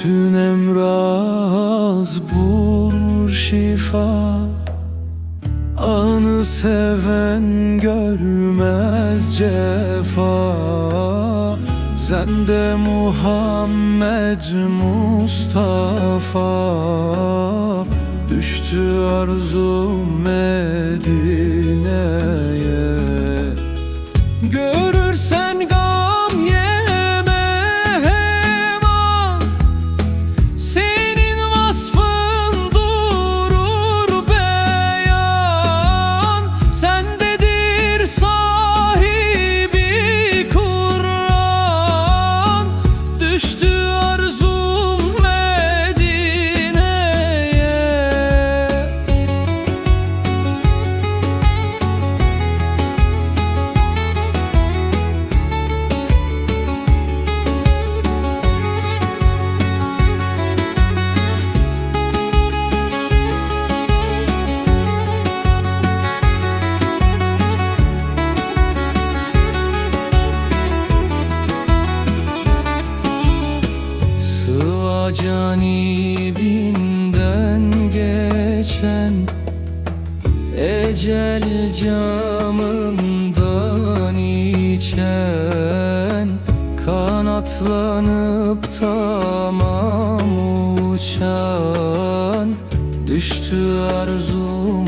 Bütün emraz bulur şifa. Anı seven görmez cefa. Sende Muhammed Mustafa. Düştü arzum Medine'ye Sıva canibinden geçen Ecel camından içen Kanatlanıp tamam uçan Düştü arzum